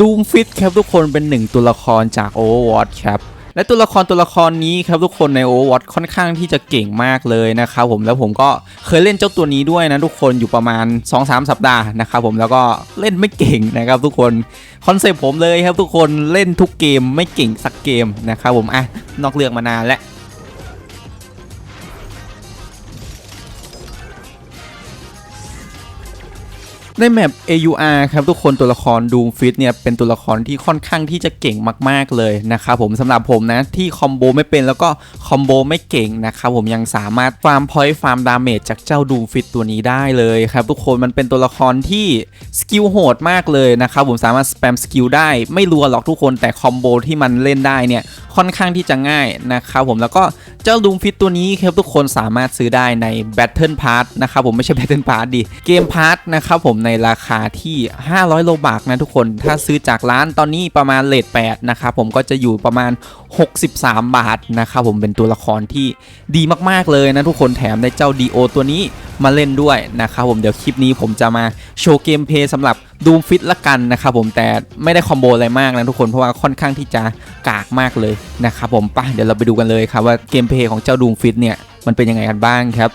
ดูมฟิตครับทุกคนเป็นหนึ่งตัวละครจาก Overwatch ครับและตัวละครตัวละครนี้ครับทุกคนใน Overwatch ค่อนข้างที่จะเก่งมากเลยนะครับผมแล้วผมก็เคยเล่นเจ้าตัวนี้ด้วยนะทุกคนอยู่ประมาณ 2-3 สัปดาห์นะครับผมแล้วก็เล่นไม่เก่งนะครับทุกคนคอนเซปต์ผมเลยครับทุกคนเล่นทุกเกมไม่เก่งสักเกมนะครับผมอะนอกเรื่องมานานแล้ว ในแมป AUR ครับทุกคนตัวละคร Doom Fit เนี่ยเป็นตัวละครที่ค่อนข้างที่จะเก่งมาก ๆเลยนะครับผมสำหรับผมนะที่คอมโบไม่เป็นแล้วก็คอมโบไม่เก่งนะครับผมยังสามารถฟาร์มพอยต์ฟาร์มดาเมจจากเจ้า Doom Fit ตัวนี้ได้เลยครับทุกคนมันเป็นตัวละครที่สกิลโหดมากเลยนะครับผมสามารถสแปมสกิลได้ไม่รัวหรอกทุกคนแต่คอมโบที่มันเล่นได้เนี่ยค่อนข้างที่จะง่ายนะครับผมแล้วก็ เจ้า Doom Fit ตัวนี้ครับทุกคนสามารถซื้อได้ใน Battle Pass นะครับผมไม่ใช่ Battle Pass ดิเกมพาร์ทนะครับผมในราคาที่ 500 โลบาทนะทุกคน ถ้าซื้อจากร้านตอนนี้ประมาณเลท8นะครับผมก็จะอยู่ประมาณ 63 บาทนะครับผมเป็นตัวละครที่ดีมากๆเลยนะทุกคนแถมได้เจ้า DO ตัวนี้มาเล่นด้วยนะครับผมเดี๋ยวคลิปนี้ผมจะมาโชว์เกมเพลย์สำหรับ Doom Fit ละกันนะครับผมแต่ไม่ได้คอมโบอะไรมากนะทุกคนเพราะว่าค่อนข้างที่จะกากมากเลยนะครับผมไปเดี๋ยวเราไปดูกันเลยครับว่าเกมเพลย์ของเจ้า Doom Fit เนี่ยมันเป็นยังไงกันบ้างครับ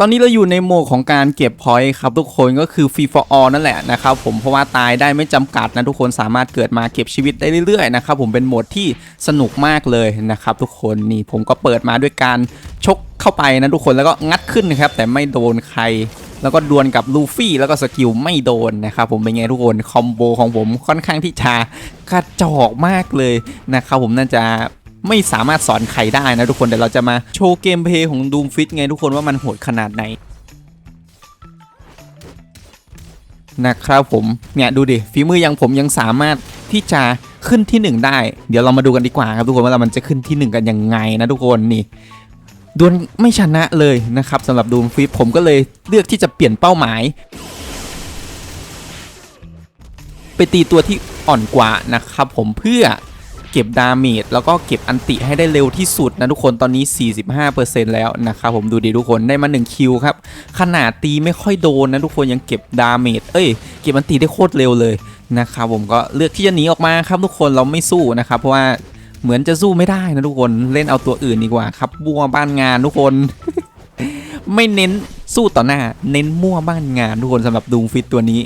ตอนนี้เราอยู่ในโหมดของการเก็บพอยต์ครับทุกคนก็คือ Free for all นั่นแหละนะครับผมเพราะว่าตายได้ไม่จำกัดนะทุกคนสามารถเกิดมาเก็บชีวิตได้เรื่อยๆนะครับผมเป็นโหมดที่สนุกมากเลยนะครับทุกคนนี่ผมก็เปิดมาด้วยการชกเข้าไปนะทุกคนแล้วก็งัดขึ้นนะครับแต่ไม่โดนใคร แล้วก็ดวลกับลูฟี่แล้วก็สกิลไม่โดนนะครับผมเป็นไงทุกคนคอมโบของผมค่อนข้างที่จะกระจอกมากเลยนะครับผมน่าจะไม่สามารถสอนใครได้นะทุกคนเดี๋ยวเราจะมาโชว์เกมเพลย์ของ Doom Fit ไงทุกคนว่ามันโหดขนาดไหนนะครับผมเนี่ยดูดิฝีมืออย่างผมยังสามารถที่จะขึ้นที่ 1 ได้ เดี๋ยวเรามาดูกันดีกว่าครับทุกคนว่าเรามันจะขึ้นที่ 1 กันยังไงนะทุกคนนี่ดวลไม่ชนะเลยนะครับสำหรับ Doom Fit ผมก็เลยเลือกที่จะ เปลี่ยนเป้าหมาย ไปตีตัวที่อ่อนกว่านะครับผมเพื่อเก็บดาเมจแล้วก็เก็บอันติให้ได้เร็วที่สุดนะทุกคนตอนนี้ 45%แล้วนะครับผมดูดิทุกคนได้มา1คิวครับขนาดตีไม่ค่อยโดนนะทุกคนยังเก็บดาเมจเอ้ยเก็บอันติได้โคตรเร็วเลยนะครับผมก็เลือกที่จะหนีออกมาครับทุกคนเราไม่สู้นะครับเพราะว่าเหมือนจะสู้ไม่ได้นะทุกคนเล่นเอาตัวอื่นดีกว่าครับบัวบ้านงานทุกคน ไม่เน้น สู้ต่อหน้าเน้นมั่วบ้านงานทุกคนสำหรับดูฟิตตัวนี้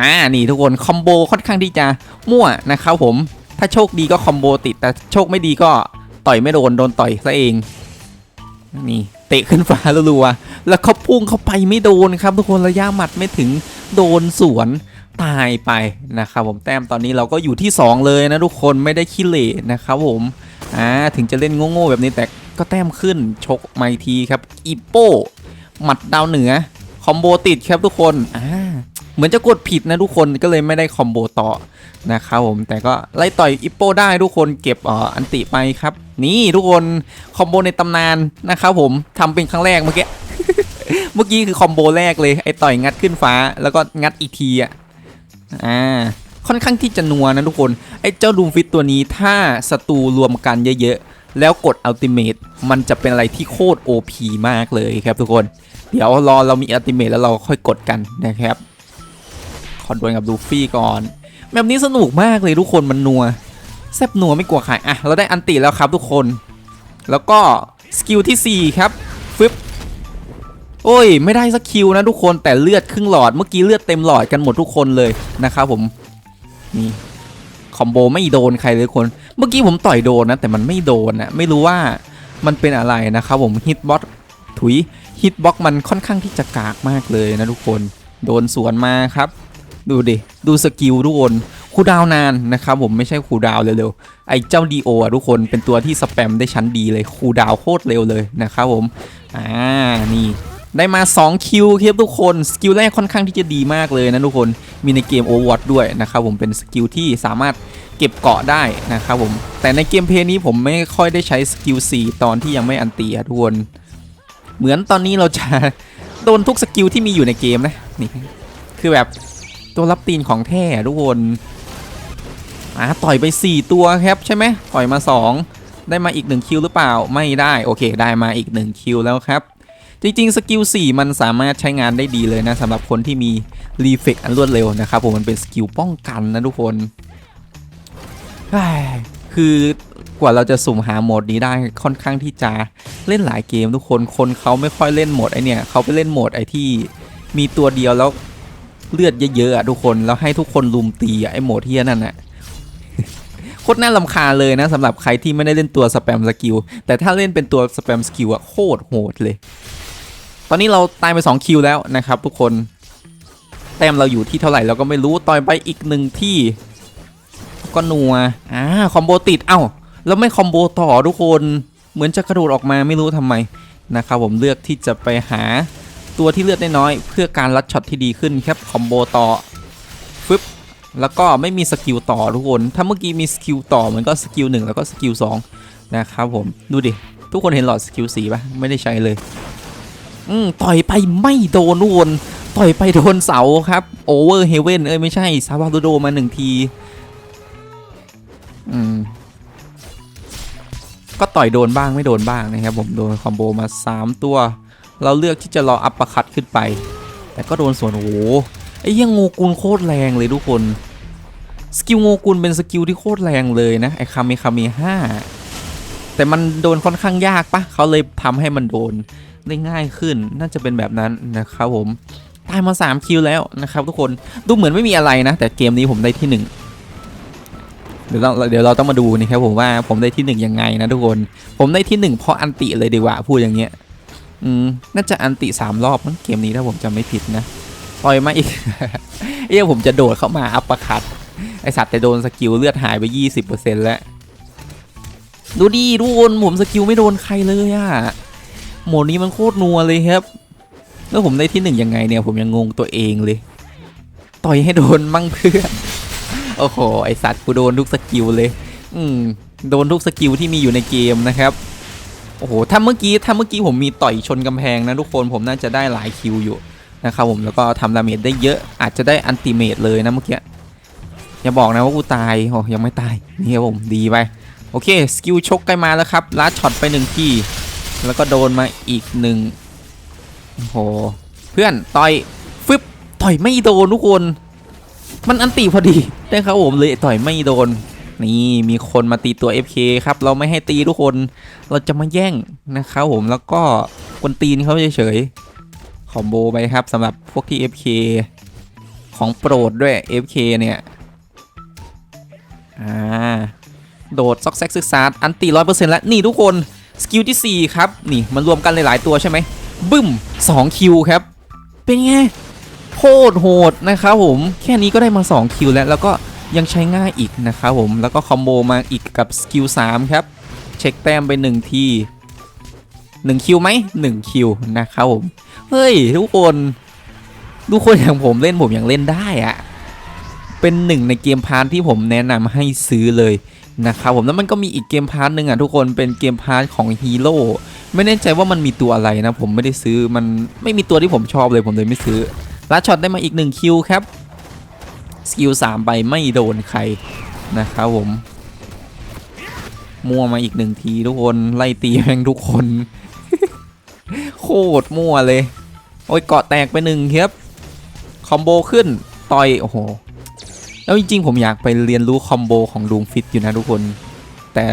อ่านี่ทุกคนคอมโบค่อนข้างที่จะมั่วนะครับผมถ้าโชคดีก็คอมโบติดแต่โชคไม่ดีก็ต่อยไม่โดนโดนต่อยซะเองนี่เตะขึ้นฟ้ารัวๆแล้วเขาพุ่งเข้าไปไม่โดนครับ ทุกคนระยะหมัดไม่ถึงโดนสวนตายไปนะครับผมแต้มตอนนี้เราก็อยู่ที่ 2 เลยนะทุกคนไม่ได้ขี้เหร่นะครับผมอ่าถึงจะเล่นโง่ๆแบบนี้แต่ก็แต้มขึ้นชกไม่ทีครับอีโป้ หมัดดาวเหนือคอมโบติดครับทุกคนอ่าเหมือนจะกดผิดนะทุกคนก็เลยไม่ได้คอมโบต่อนะครับผมแต่ก็ไล่ต่อยอิปโปได้ทุกคนเก็บอ,อันติไปครับ นี่ทุกคนคอมโบในตำนานนะครับผมทำเป็นครั้งแรกเมื่อกี้เมื่อกี้คือคอมโบแรกเลยไอ้ต่อยงัดขึ้นฟ้าแล้วก็งัดอีกทีอะอ่าค่อนข้างที่จะนัวนะทุกคนไอ้เจ้าดูมฟิตตัวนี้ถ้าศัตรูรวมกันเยอะๆแล้วกดอัลติเมทมันจะเป็นอะไรที่โคตร OP มากเลยครับทุกคน เดี๋ยวรอเรามีอัลติเมทแล้วเราค่อยกดกันนะครับ ขอดวลกับลูฟี่ก่อนแบบนี้สนุกมากเลยทุกคนมันนัวแซบนัวไม่กลัวใครอะเราได้อันติแล้วครับทุกคน แล้วก็สกิลที่ 4 ครับฟึบโอ้ย ไม่ได้สักคิวนะทุกคนแต่เลือดครึ่งหลอดเมื่อกี้เลือดเต็มหลอดกันหมดทุกคนเลยนะครับผมนี่คอมโบไม่โดนใครเลยทุกคน เมื่อกี้ผมต่อยโดนนะแต่มันไม่โดนนะไม่รู้ว่ามันเป็นอะไรนะครับผมฮิตบอกถุย ฮิตบ็อกมันค่อนข้างที่จะกากมากเลยนะทุกคน โดนสวนมาครับ ดูดิ ดูสกิลทุกคนคูดาวนานนะครับผมไม่ใช่คูดาวเร็วๆไอ้เจ้าดีโออะทุกคนเป็นตัวที่สแปมได้ชั้นดีเลยคูดาวโคตรเร็วเลยนะครับผม อ่านี่ได้มา 2 คิวครับทุกคน สกิลแรกค่อนข้างที่จะดีมากเลยนะทุกคนมีในเกม Overwatch ด้วยนะครับผมเป็นสกิลที่สามารถเก็บเกาะได้นะครับผม แต่ในเกมเพลย์นี้ผมไม่ค่อยได้ใช้สกิล4ตอนที่ยังไม่อันตีอะทุกคน เหมือนตอนนี้เราจะโดนทุกสกิลที่มีอยู่ในเกมนะนี่คือแบบตัวรับตีนของแท้ทุกคนอ่าต่อยไป 4 ตัวครับใช่ไหมต่อยมา 2 ได้มาอีก 1 คิวหรือเปล่าไม่ได้โอเค ได้มาอีก 1 คิวแล้วครับ จริงๆ สกิล 4 มันสามารถใช้งานได้ดีเลยนะสำหรับคนที่มีรีเฟกอันรวดเร็วนะครับผมมันเป็นสกิลป้องกันนะทุกคนคือ กว่าเราจะสุ่มหาโหมดนี้ได้ค่อนข้างที่จะเล่นหลายเกมทุกคนคนเขาไม่ค่อยเล่นโหมดไอเนี่ยเขาไปเล่นโหมดไอที่มีตัวเดียวแล้วเลือดเยอะๆอะทุกคนแล้วให้ทุกคนลุมตีอะไอโหมดที่นั่นอะโคตรน่าลำคาเลยนะสำหรับใครที่ไม่ได้เล่นตัวสแปมสกิลแต่ถ้าเล่นเป็นตัวสแปมสกิลอะโคตรโหดเลย ตอนนี้เราตายไป2คิวแล้วนะครับทุกคนแต้มเราอยู่ที่เท่าไหร่เราก็ไม่รู้ต่อยไปอีกหนึ่งที่ก็นัวอ่าคอมโบติดเอ้า แล้วไม่คอมโบต่อทุกคนเหมือนจะกระโดดออกมาไม่รู้ทำไมนะครับผมเลือกที่จะไปหาตัวที่เลือดน้อยเพื่อการลัดช็อตที่ดีขึ้นครับคอมโบต่อฟึบแล้วก็ไม่มีสกิลต่อทุกคนถ้าเมื่อกี้มีสกิลต่อมันก็สกิลหนึ่งแล้วก็สกิลสองนะครับผมดูดิทุกคนเห็นหลอดสกิลสีปะไม่ได้ใช้เลย อืมต่อยไปไม่โดนทุกคนต่อยไปโดนเสาครับโอเวอร์เฮเว่นเอ้ยไม่ใช่ซาวาโดโดมาหนึ่งที อืม ก็ต่อยโดนบ้างไม่โดนบ้างนะครับผมโดนคอมโบมา 3 ตัว เราเลือกที่จะรออัปปอร์คัตขึ้นไป แต่ก็โดนส่วนโอ้โหไอ้ยังงูกุลโคตรแรงเลยทุกคนสกิลงูกุลเป็นสกิลที่โคตรแรงเลยนะไอ้คาเมคาเมห้าแต่มันโดนค่อนข้างยากปะเขาเลยทำให้มันโดนได้ง่ายขึ้นน่าจะเป็นแบบนั้นนะครับผมตายมา3คิวแล้วนะครับทุกคนดูเหมือนไม่มีอะไรนะ แต่เกมนี้ผมได้ที่ 1 เดี๋ยวเราเดี๋ยวเราต้องมาดูนะครับผมว่าผมได้ที่หนึ่งยังไงนะทุกคน ผมได้ที่หนึ่งเพราะอันติเลยดีกว่าพูดอย่างเงี้ย อืมน่าจะอันติสามรอบมั้งเกมนี้ถ้าผมจำไม่ผิดนะปล่อยมาอีกเอ้ยผมจะโดดเข้ามาอัปปอร์คัตไอสัตว์แต่โดนสกิลเลือดหายไป 20%แล้ว ดูดีทุกคนผมสกิลไม่โดนใครเลยอะโหมดนี้มันโคตรนัวเลยครับ แล้วผมได้ที่หนึ่งยังไงเนี่ย ผมยังงงตัวเองเลย ต่อยให้โดนมั่งเพื่อน โอ้โห ไอสัตว์กูโดนทุกสกิลเลย อืม โดนทุกสกิลที่มีอยู่ในเกมนะครับ โอ้โห ถ้าเมื่อกี้ ถ้าเมื่อกี้ผมมีต่อยชนกำแพงนะทุกคน ผมน่าจะได้หลายคิวอยู่นะครับผม แล้วก็ทำดาเมจได้เยอะ อาจจะได้อันติเมตเลยนะเมื่อกี้ อย่าบอกนะว่ากูตายโอ้ยังไม่ตาย นี่ครับผม ดีไป โอเค สกิลชกใกล้มาแล้วครับลัดช็อตไปหนึ่งที แล้วก็โดนมาอีกหนึ่งโอ้โห เพื่อนต่อย ฟึบ ต่อยไม่โดนทุกคน มันอันตีพอดีได้ครับผมเลยต่อยไม่โดน นี่มีคนมาตีตัว FK ครับ เราไม่ให้ตีทุกคน เราจะมาแย่งนะครับผมแล้วก็กวนตีนเขาเฉยๆคอมโบไปครับสำหรับพวกที่ FK ของโปรดด้วย FK เนี่ยอ่าโดดซอกแซกซึกซาร์อันตีร้อยเปอร์เซ็นต์แล้วนี่ทุกคนสกิลที่ 4 ครับ นี่มันรวมกันหลาย ๆ ตัวใช่ไหมบึ้ม 2 คิวครับ เป็นไง โคตรโหดนะครับผมแค่นี้ก็ได้มา 2 คิวแล้ว แล้วก็ยังใช้ง่ายอีกนะครับผมแล้วก็คอมโบมาอีกกับสกิล3ครับ เช็คแต้มไป 1 ที 1 คิวไหม1 คิวนะครับผม เฮ้ย ทุกคนทุกคนอย่างผมเล่นผมยังเล่นได้อะเป็นหนึ่งในเกมพาร์ทที่ผมแนะนำให้ซื้อเลยนะครับผมแล้วมันก็มีอีกเกมพาร์ทหนึ่งอะทุกคนเป็นเกมพาร์ทของฮีโร่ไม่แน่ใจว่ามันมีตัวอะไรนะ ผมไม่ได้ซื้อมันไม่มีตัวที่ผมชอบเลยผมเลยไม่ซื้อ ลัดช็อตได้มาอีกหนึ่งคิวครับ สกิลสามใบไม่โดนใครนะครับผม มั่วมาอีกหนึ่งทีทุกคน ไล่ตีแม่งทุกคน โคตรมั่วเลย โอ้ยเกาะแตกไปหนึ่งครับ คอมโบขึ้น ต่อย โอ้โห แล้วจริงๆ ผมอยากไปเรียนรู้คอมโบของดูมฟิตอยู่นะทุกคน แต่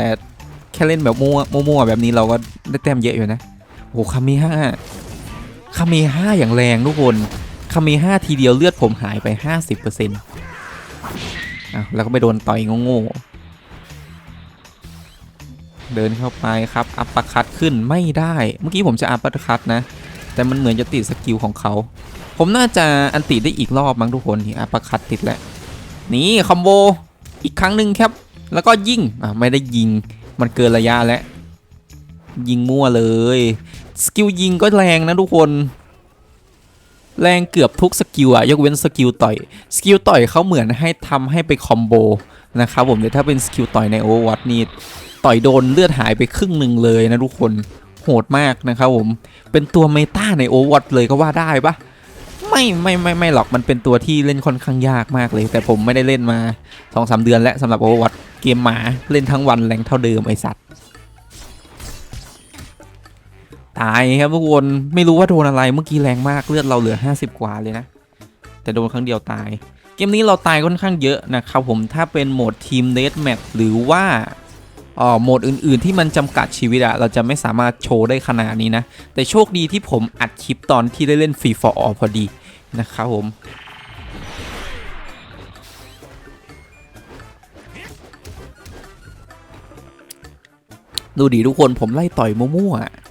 แค่เล่นแบบมั่วมั่วๆแบบนี้เราก็ได้แต้มเยอะอยู่นะ โอ้โหคาเมห้าคาเมห้าอย่างแรงทุกคน คาเมห้าทีเดียวเลือดผมหายไป 50%อะแล้วก็ไปโดนต่อยโง่ๆเดินเข้าไปครับอัปปอร์คัตขึ้นไม่ได้ เมื่อกี้ผมจะอัปปอร์คัตนะ แต่มันเหมือนจะติดสกิลของเขา ผมน่าจะอันติได้อีกรอบมั้งทุกคนนี่อัปปอร์คัตติดแล้วนี่คอมโบอีกครั้งหนึ่งครับ แล้วก็ยิงอะไม่ได้ยิงมันเกินระยะแล้วยิงมั่วเลย สกิลยิงก็แรงนะทุกคน แรงเกือบทุกสกิลอะยกเว้นสกิลต่อยสกิลต่อยเขาเหมือนให้ทำให้ไปคอมโบนะครับผมแต่ถ้าเป็นสกิลต่อยในโอเวอร์วัตนี่ต่อยโดนเลือดหายไปครึ่งหนึ่งเลยนะทุกคนโหดมากนะครับผมเป็นตัวเมตาในโอเวอร์วัตเลยก็ว่าได้ปะไม่ไม่ไม่ไม่หรอกมันเป็นตัวที่เล่นค่อนข้างยากมากเลย แต่ผมไม่ได้เล่นมา2อสเดือนแล้วสำหรับโอเวอร์วัตเกมหมาเล่นทั้งวันแรงเท่าเดิมไอสัตว์ ตายครับทุกคนไม่รู้ว่าโดนอะไรเมื่อกี้แรงมากเลือดเราเหลือ 50 กว่าเลยนะ แต่โดนครั้งเดียวตาย เกมนี้เราตายค่อนข้างเยอะนะครับผมถ้าเป็นโหมดทีมเดสแมทหรือว่าออโหมดอื่น ๆ ที่มันจำกัดชีวิตอะเราจะไม่สามารถโชว์ได้ขนาดนี้นะ แต่โชคดีที่ผมอัดคลิปตอนที่ได้เล่นฟรีฟอร์อพอดีนะครับผมดูดิทุกคนผมไล่ต่อยมั่วๆ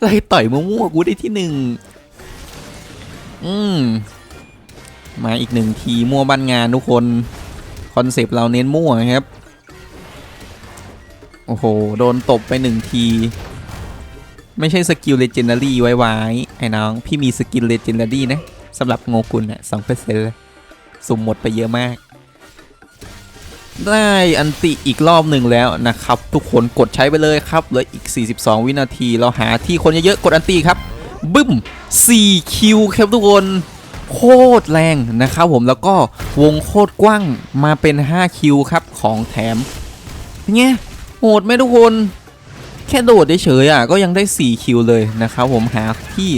ไล่ต่อยมั่วๆกูได้ที่หนึ่งอืมมาอีกหนึ่งทีมั่วบ้านงานทุกคน คอนเซปต์เราเน้นมั่วครับ โอ้โห โดนตบไปหนึ่งที ไม่ใช่สกิลเลเจนดารี่ไว้ไว้ไอ้น้อง พี่มีสกิลเลเจนดารี่นะสำหรับโงกุลอะสองเปอร์เซ็นต์เลยสุ่มหมดไปเยอะมาก ได้อันติอีกรอบหนึ่งแล้วนะครับ ทุกคนกดใช้ไปเลยครับเหลืออีก 42 วินาที เราหาที่คนเยอะๆกดอันติครับ บึ้ม 4 คิวครับทุกคนโคตรแรงนะครับผมแล้วก็วงโคตรกว้างมาเป็น 5 คิวครับของแถมเนี่ยโหดไหมทุกคน แค่โดดเฉยๆอะก็ยังได้ 4 คิวเลยนะครับผมหาที่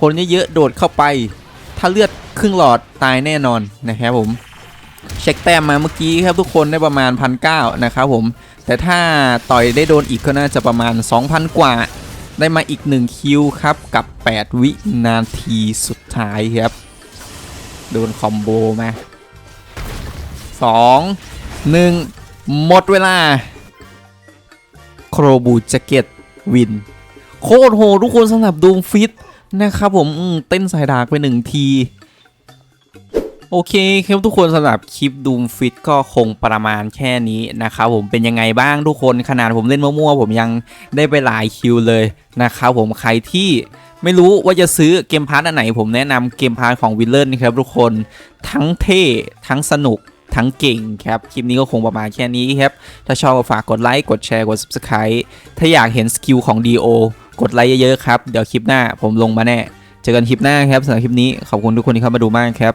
คนเยอะๆโดดเข้าไป ถ้าเลือดครึ่งหลอดตายแน่นอนนะครับผม เช็คแต้มมาเมื่อกี้ครับทุกคนได้ประมาณพันเนะครับผม แต่ถ้าต่อยได้โดนอีกก็น่าจะประมาณ 2,000 กว่า ได้มาอีก 1 คิวครับ กับ 8 วินาทีสุดท้ายครับ โดนคอมโบมา2 1 หมดเวลา โครบูจเก็ตวิน โคตรโห ทุกคนสำหรับดูฟิตนะครับผมอืมเต้นสายดากไปหนึ่งที โอเคครับทุกคนสำหรับคลิปดูมฟิตก็คงประมาณแค่นี้นะครับผมเป็นยังไงบ้างทุกคนขนาดผมเล่นมั่วๆผมยังได้ไปหลายคิวเลยนะครับผมใครที่ไม่รู้ว่าจะซื้อเกมพาร์ทอันไหน ผมแนะนำเกมพาร์ทของวิลเลนครับทุกคนทั้งเท่ทั้งสนุกทั้งเก่งครับ คลิปนี้ก็คงประมาณแค่นี้ครับ ถ้าชอบก็ฝากกดไลค์ กดแชร์ กด subscribe ถ้าอยากเห็นสกิลของ DO กดไลค์เยอะๆครับ เดี๋ยวคลิปหน้าผมลงมาแน่ เจอกันคลิปหน้าครับสำหรับคลิปนี้ขอบคุณทุกคนที่เข้ามาดูมากครับ